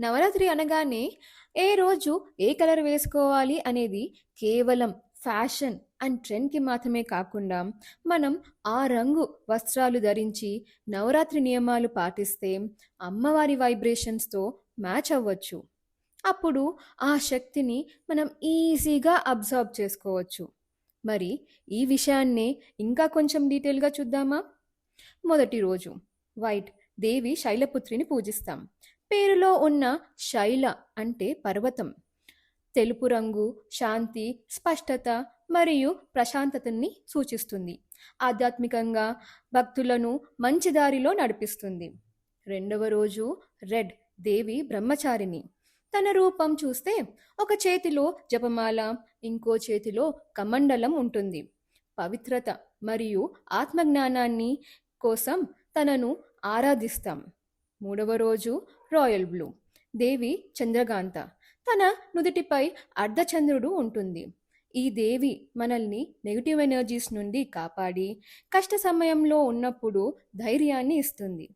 నవరాత్రి అనగానే ఏ రోజు ఏ కలర్ వేసుకోవాలి అనేది కేవలం ఫ్యాషన్ అండ్ ట్రెండ్కి మాత్రమే కాకుండా మనం ఆ రంగు వస్త్రాలు ధరించి నవరాత్రి నియమాలు పాటిస్తే అమ్మవారి వైబ్రేషన్స్తో మ్యాచ్ అవ్వచ్చు. అప్పుడు ఆ శక్తిని మనం ఈజీగా అబ్జర్వ్ చేసుకోవచ్చు. మరి ఈ విషయాన్నే ఇంకా కొంచెం డీటెయిల్గా చూద్దామా? మొదటి రోజు వైట్ దేవి శైలపుత్రిని పూజిస్తాం. పేరులో ఉన్న శైల అంటే పర్వతం. తెలుపు రంగు శాంతి స్పష్టత మరియు ప్రశాంతతని సూచిస్తుంది. ఆధ్యాత్మికంగా భక్తులను మంచి దారిలో నడిపిస్తుంది. రెండవ రోజు రెడ్ దేవి బ్రహ్మచారిణి. తన రూపం చూస్తే ఒక చేతిలో జపమాల ఇంకో చేతిలో కమండలం ఉంటుంది. పవిత్రత మరియు ఆత్మజ్ఞానాన్ని కోసం తనను ఆరాధిస్తాం. మూడవ రోజు రాయల్ బ్లూ. దేవి చంద్రకాంత. తన నుదుటిపై అర్ధచంద్రుడు ఉంటుంది. ఈ దేవి మనల్ని నెగిటివ్ ఎనర్జీస్ నుండి కాపాడి కష్ట సమయంలో ఉన్నప్పుడు ధైర్యాన్ని ఇస్తుంది.